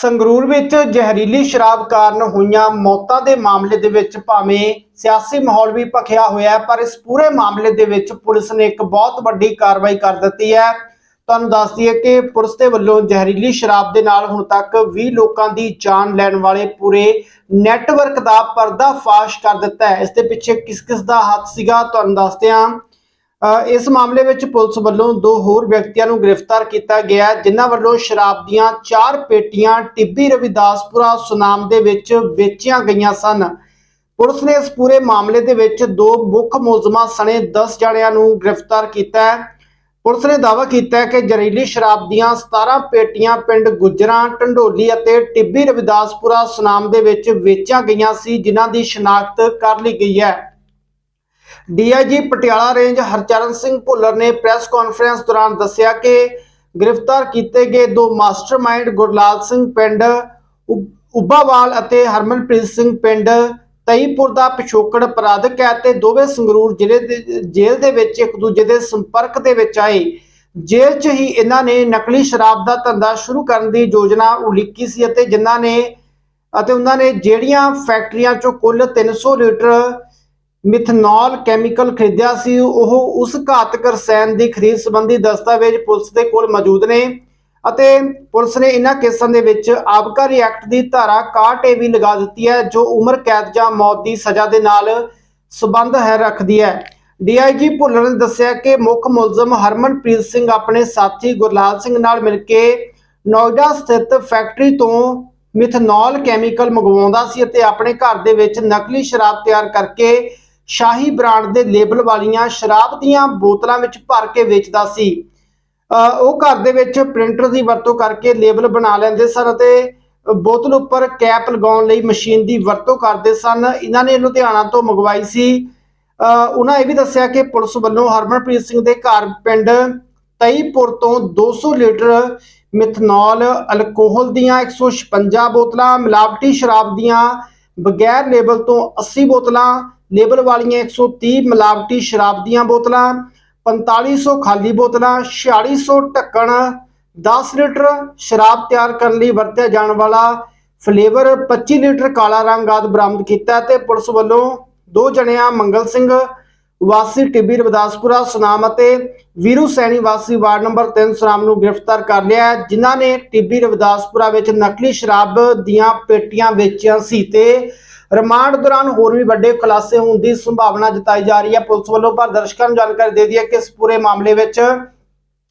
ਸੰਗਰੂਰ ਵਿੱਚ ਜ਼ਹਿਰੀਲੀ ਸ਼ਰਾਬ ਕਾਰਨ ਹੋਈਆਂ ਮੌਤਾਂ ਦੇ ਮਾਮਲੇ ਦੇ ਵਿੱਚ ਭਾਵੇਂ ਸਿਆਸੀ ਮਾਹੌਲ ਵੀ ਭਖਿਆ ਹੋਇਆ ਹੈ, ਪਰ ਇਸ ਪੂਰੇ ਮਾਮਲੇ ਦੇ ਵਿੱਚ ਪੁਲਿਸ ਨੇ ਇੱਕ ਬਹੁਤ ਵੱਡੀ ਕਾਰਵਾਈ ਕਰ ਦਿੱਤੀ ਹੈ। ਤੁਹਾਨੂੰ ਦੱਸ ਦਈਏ ਕਿ ਪੁਲਿਸ ਦੇ ਵੱਲੋਂ ਜ਼ਹਿਰੀਲੀ ਸ਼ਰਾਬ ਦੇ ਨਾਲ ਹੁਣ ਤੱਕ 20 ਲੋਕਾਂ ਦੀ ਜਾਨ ਲੈਣ ਵਾਲੇ ਪੂਰੇ ਨੈਟਵਰਕ ਦਾ ਪਰਦਾਫਾਸ਼ ਕਰ ਦਿੱਤਾ ਹੈ। ਇਸ ਦੇ ਪਿੱਛੇ ਕਿਸ ਕਿਸ ਦਾ ਹੱਥ ਸੀਗਾ, ਤੁਹਾਨੂੰ ਦੱਸਦੇ ਹਾਂ ਇਸ ਮਾਮਲੇ ਵਿੱਚ ਪੁਲਿਸ ਵੱਲੋਂ ਦੋ ਹੋਰ ਵਿਅਕਤੀਆਂ ਨੂੰ ਗ੍ਰਿਫਤਾਰ ਕੀਤਾ ਗਿਆ ਜਿਨ੍ਹਾਂ ਵੱਲੋਂ ਸ਼ਰਾਬ ਦੀਆਂ ਚਾਰ ਪੇਟੀਆਂ ਟਿੱਬੀ ਰਵਿਦਾਸਪੁਰਾ ਸੁਨਾਮ ਦੇ ਵਿੱਚ ਵੇਚੀਆਂ ਗਈਆਂ ਸਨ। ਪੁਲਿਸ ਨੇ ਇਸ ਪੂਰੇ ਮਾਮਲੇ ਦੇ ਵਿੱਚ ਦੋ ਮੁੱਖ ਮੁਲਜ਼ਮਾਂ ਸਣੇ 10 ਜਣਿਆਂ ਨੂੰ ਗ੍ਰਿਫਤਾਰ ਕੀਤਾ ਹੈ। ਪੁਲਿਸ ਨੇ ਦਾਅਵਾ ਕੀਤਾ ਹੈ ਕਿ ਜ਼ਹਿਰੀਲੀ ਸ਼ਰਾਬ ਦੀਆਂ 17 ਪੇਟੀਆਂ ਪਿੰਡ ਗੁਜਰਾਂ, ਢੰਡੋਲੀ ਅਤੇ ਟਿੱਬੀ ਰਵਿਦਾਸਪੁਰਾ ਸੁਨਾਮ ਦੇ ਵਿੱਚ ਵੇਚੀਆਂ ਗਈਆਂ ਸੀ, ਜਿਨ੍ਹਾਂ ਦੀ ਸ਼ਨਾਖਤ ਕਰ ਲਈ ਗਈ ਹੈ। ਡੀਆਈਜੀ ਪਟਿਆਲਾ ਰੇਂਜ ਹਰਚਰਨ ਸਿੰਘ ਭੁੱਲਰ ਨੇ ਪ੍ਰੈਸ ਕਾਨਫਰੰਸ ਦੌਰਾਨ ਦੱਸਿਆ ਕਿ ਗ੍ਰਿਫਤਾਰ ਕੀਤੇ ਗਏ ਦੋ ਮਾਸਟਰਮਾਈਂਡ ਗੁਰਲਾਲ ਸਿੰਘ ਪਿੰਡ ਉੱਬਾਵਾਲ ਅਤੇ ਹਰਮਨਪ੍ਰੀਤ ਸਿੰਘ ਪਿੰਡ ਤਈਪੁਰ ਦਾ ਪਿਛੋਕੜ ਅਪਰਾਧਕ ਹੈ ਤੇ ਦੋਵੇਂ ਸੰਗਰੂਰ ਜ਼ਿਲ੍ਹੇ ਦੇ, ਜੇਲ੍ਹ ਦੇ ਵਿੱਚ ਇੱਕ ਦੂਜੇ ਦੇ ਸੰਪਰਕ ਦੇ ਵਿੱਚ ਆਏ। ਜੇਲ੍ਹ 'ਚ ਹੀ ਇਹਨਾਂ ਨੇ ਨਕਲੀ ਸ਼ਰਾਬ ਦਾ ਧੰਦਾ ਸ਼ੁਰੂ ਕਰਨ ਦੀ ਯੋਜਨਾ ਉਲੀਕੀ ਸੀ ਅਤੇ ਜਿਨ੍ਹਾਂ ਨੇ, ਅਤੇ ਉਹਨਾਂ ਨੇ ਜਿਹੜੀਆਂ ਫੈਕਟਰੀਆਂ 'ਚੋਂ ਕੁੱਲ 300 ਲੀਟਰ ਮਿਥਨੋਲ ਕੈਮੀਕਲ ਖਰੀਦਿਆ ਸੀ। ਉਹ ਉਸ ਘਾਤਕ ਰਸਾਇਣ ਦੀ ਖਰੀਦ ਸੰਬੰਧੀ ਦਸਤਾਵੇਜ਼ ਪੁਲਿਸ ਦੇ ਕੋਲ ਮੌਜੂਦ ਨੇ ਅਤੇ ਪੁਲਿਸ ਨੇ ਇਹਨਾਂ ਕੇਸਾਂ ਦੇ ਵਿੱਚ ਆਬਕਾਰੀ ਐਕਟ ਦੀ ਧਾਰਾ 61 ਵੀ ਲਗਾ ਦਿੱਤੀ ਹੈ, ਜੋ ਉਮਰ, ਕੈਦ ਜਾਂ ਮੌਤ ਦੀ ਸਜ਼ਾ ਦੇ ਨਾਲ ਸਬੰਧ ਹੈ, ਰੱਖਦੀ ਹੈ। ਡੀਆਈਜੀ ਭੁੱਲਰ ਨੇ ਦੱਸਿਆ ਕਿ ਮੁੱਖ ਮੁਲਜ਼ਮ ਹਰਮਨਪ੍ਰੀਤ ਸਿੰਘ ਆਪਣੇ ਸਾਥੀ ਗੁਰਲਾਲ ਸਿੰਘ ਨਾਲ ਮਿਲ ਕੇ ਨੋਇਡਾ ਸਥਿਤ ਫੈਕਟਰੀ ਤੋਂ ਮਿਥਨੋਲ ਕੈਮੀਕਲ ਮੰਗਵਾਉਂਦਾ ਸੀ ਅਤੇ ਆਪਣੇ ਘਰ ਦੇ ਵਿੱਚ ਨਕਲੀ ਸ਼ਰਾਬ ਤਿਆਰ ਕਰਕੇ ਸ਼ਾਹੀ ਬ੍ਰਾਂਡ ਦੇ ਲੇਬਲ ਵਾਲੀਆਂ ਸ਼ਰਾਬ ਦੀਆਂ ਬੋਤਲਾਂ ਵਿੱਚ ਭਰ ਕੇ ਵੇਚਦਾ ਸੀ। ਉਹ ਘਰ ਦੇ ਵਿੱਚ ਪ੍ਰਿੰਟਰ ਦੀ ਵਰਤੋਂ ਕਰਕੇ ਲੇਬਲ ਬਣਾ ਲੈਂਦੇ ਸਨ ਅਤੇ ਬੋਤਲ ਉੱਪਰ ਕੈਪ ਲਗਾਉਣ ਲਈ ਮਸ਼ੀਨ ਦੀ ਵਰਤੋਂ ਕਰਦੇ ਸਨ। ਇਹਨਾਂ ਨੇ ਲੁਧਿਆਣਾ ਤੋਂ ਮੰਗਵਾਈ ਸੀ। ਉਹਨਾਂ ਇਹ ਵੀ ਦੱਸਿਆ ਕਿ ਪੁਲਿਸ ਵੱਲੋਂ ਹਰਮਨਪ੍ਰੀਤ ਸਿੰਘ ਦੇ ਘਰ ਪਿੰਡ ਤਈਪੁਰ ਤੋਂ 200 ਲੀਟਰ ਮਿਥਨੋਲ, ਅਲਕੋਹਲ ਦੀਆਂ 156 ਬੋਤਲਾਂ, ਮਿਲਾਵਟੀ ਸ਼ਰਾਬ ਦੀਆਂ ਬਗੈਰ ਲੇਬਲ ਤੋਂ 80 ਬੋਤਲਾਂ ਲੇਬਲ ਵਾਲੀਆਂ 130 ਮਿਲਾਵਟੀ ਸ਼ਰਾਬ ਦੀਆਂ ਬੋਤਲਾਂ 4500 ਖਾਲੀ ਬੋਤਲਾਂ 4600 ਢੱਕਣ 10 ਲੀਟਰ ਸ਼ਰਾਬ ਤਿਆਰ ਕਰਨ ਲਈ ਵਰਤਿਆ ਜਾਣ ਵਾਲਾ ਫਲੇਵਰ 25 ਲੀਟਰ ਕਾਲਾ ਰੰਗ ਆਦਿ ਬਰਾਮਦ ਕੀਤਾ ਤੇ ਪੁਲਿਸ ਵੱਲੋਂ ਦੋ ਜਣਿਆਂ, ਮੰਗਲ ਸਿੰਘ ਵਾਸੀ ਟਿੱਬੀ ਰਵਿਦਾਸਪੁਰਾ, ਸੁਨਾਮ ਅਤੇ ਵੀਰੂ ਸੈਣੀ ਵਾਸੀ ਵਾਰਡ ਨੰਬਰ 3 ਸੁਨਾਮ ਨੂੰ ਗ੍ਰਿਫਤਾਰ ਕਰ ਲਿਆ ਜਿਨ੍ਹਾਂ ਨੇ ਟਿੱਬੀ ਰਵਿਦਾਸਪੁਰਾ ਵਿੱਚ ਨਕਲੀ ਸ਼ਰਾਬ ਦੀਆਂ ਪੇਟੀਆਂ ਵੇਚੀਆਂ ਸੀ ਤੇ ਰਿਮਾਂਡ ਦੌਰਾਨ ਹੋਰ ਵੀ ਵੱਡੇ ਖੁਲਾਸੇ ਹੋਣ ਦੀ ਸੰਭਾਵਨਾ ਜਤਾਈ ਜਾ ਰਹੀ ਹੈ। ਪੁਲਿਸ ਵੱਲੋਂ ਪਰ ਦਰਸ਼ਕਾਂ ਨੂੰ ਜਾਣਕਾਰੀ ਦੇ ਦਈਏ ਕਿ ਇਸ ਪੂਰੇ ਮਾਮਲੇ ਵਿੱਚ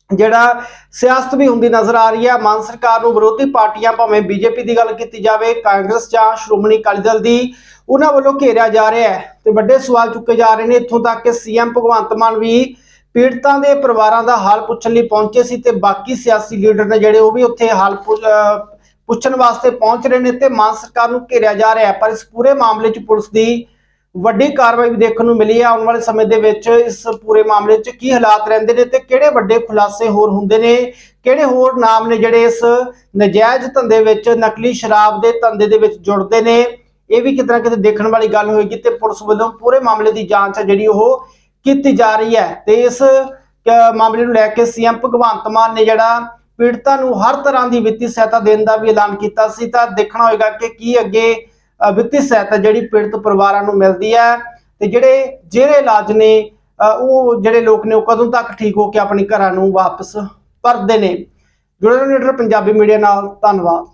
ਜਿਹੜਾ ਸਿਆਸਤ ਵੀ ਹੁੰਦੀ ਨਜ਼ਰ ਆ ਰਹੀ ਹੈ। ਮਾਨ ਸਰਕਾਰ ਨੂੰ ਵਿਰੋਧੀ ਪਾਰਟੀਆਂ ਭਾਵੇਂ ਬੀਜੇਪੀ ਦੀ ਗੱਲ ਕੀਤੀ ਜਾਵੇ, ਕਾਂਗਰਸ ਜਾਂ ਸ਼੍ਰੋਮਣੀ ਅਕਾਲੀ ਦਲ ਦੀ, ਉਹਨਾਂ ਵੱਲੋਂ ਘੇਰਿਆ ਜਾ ਰਿਹਾ ਹੈ ਤੇ ਵੱਡੇ ਸਵਾਲ ਚੁੱਕੇ ਜਾ ਰਹੇ ਨੇ। ਇੱਥੋਂ ਤੱਕ ਕਿ ਸੀਐਮ ਭਗਵੰਤ ਮਾਨ ਵੀ ਪੀੜਤਾਂ ਦੇ ਪਰਿਵਾਰਾਂ ਦਾ ਹਾਲ ਪੁੱਛਣ ਲਈ ਪਹੁੰਚੇ ਸੀ ਤੇ ਬਾਕੀ ਸਿਆਸੀ ਲੀਡਰ ਨੇ ਜਿਹੜੇ ਉਹ ਵੀ ਉੱਥੇ ਹਾਲ ਪੁੱਛ- ਪੁੱਛਣ ਵਾਸਤੇ ਪਹੁੰਚ ਰਹੇ ਨੇ ਤੇ ਮਾਨ ਸਰਕਾਰ ਨੂੰ ਘੇਰਿਆ ਜਾ ਰਿਹਾ ਪਰ ਇਸ ਪੂਰੇ ਮਾਮਲੇ 'ਚ ਪੁਲਿਸ ਦੀ ਵੱਡੀ ਕਾਰਵਾਈ ਵੀ ਦੇਖਣ ਨੂੰ ਮਿਲੀ ਹੈ। ਆਉਣ ਵਾਲੇ ਸਮੇਂ ਦੇ ਵਿੱਚ ਇਸ ਪੂਰੇ ਮਾਮਲੇ 'ਚ ਕੀ ਹਾਲਾਤ ਰਹਿੰਦੇ ਨੇ ਤੇ ਕਿਹੜੇ ਵੱਡੇ ਖੁਲਾਸੇ ਹੋਰ ਹੁੰਦੇ ਨੇ, ਕਿਹੜੇ ਹੋਰ ਨਾਮ ਨੇ ਜਿਹੜੇ ਇਸ ਨਜਾਇਜ਼ ਧੰਦੇ ਵਿੱਚ ਨਕਲੀ ਸ਼ਰਾਬ ਦੇ ਧੰਦੇ ਦੇ ਵਿੱਚ ਜੁੜਦੇ ਨੇ, ਇਹ ਵੀ ਕਿਤੇ ਨਾ ਕਿਤੇ ਦੇਖਣ ਵਾਲੀ ਗੱਲ ਹੋਏਗੀ ਤੇ ਪੁਲਿਸ ਵੱਲੋਂ ਪੂਰੇ ਮਾਮਲੇ ਦੀ ਜਾਂਚ ਹੈ ਜਿਹੜੀ ਉਹ ਕੀਤੀ ਜਾ ਰਹੀ ਹੈ। ਤੇ ਇਸ ਮਾਮਲੇ ਨੂੰ ਲੈ ਕੇ ਸੀਐਮ ਭਗਵੰਤ ਮਾਨ ਨੇ ਜਿਹੜਾ ਪੀੜਤਾਂ ਨੂੰ ਹਰ ਤਰ੍ਹਾਂ ਦੀ ਵਿੱਤੀ ਸਹਾਇਤਾ ਦੇਣ ਦਾ ਵੀ ਐਲਾਨ ਕੀਤਾ ਸੀ, ਤਾਂ ਦੇਖਣਾ ਹੋਏਗਾ ਕਿ ਕੀ ਅੱਗੇ ਵਿੱਤੀ ਸਹਾਇਤਾ ਜਿਹੜੀ ਪੀੜਤ ਪਰਿਵਾਰਾਂ ਨੂੰ ਮਿਲਦੀ ਹੈ ਤੇ ਜਿਹੜੇ ਜਿਹੜੇ ਇਲਾਜ ਨੇ ਉਹ ਜਿਹੜੇ ਲੋਕ ਨੇ ਉਹ ਕਦੋਂ ਤੱਕ ਠੀਕ ਹੋ ਕੇ ਆਪਣੇ ਘਰਾਂ ਨੂੰ ਵਾਪਸ ਪਰਤਦੇ ਨੇ। ਜੁੜੇ ਰਹੋ ਲੀਡਰ ਪੰਜਾਬੀ ਮੀਡੀਆ ਨਾਲ ਧੰਨਵਾਦ।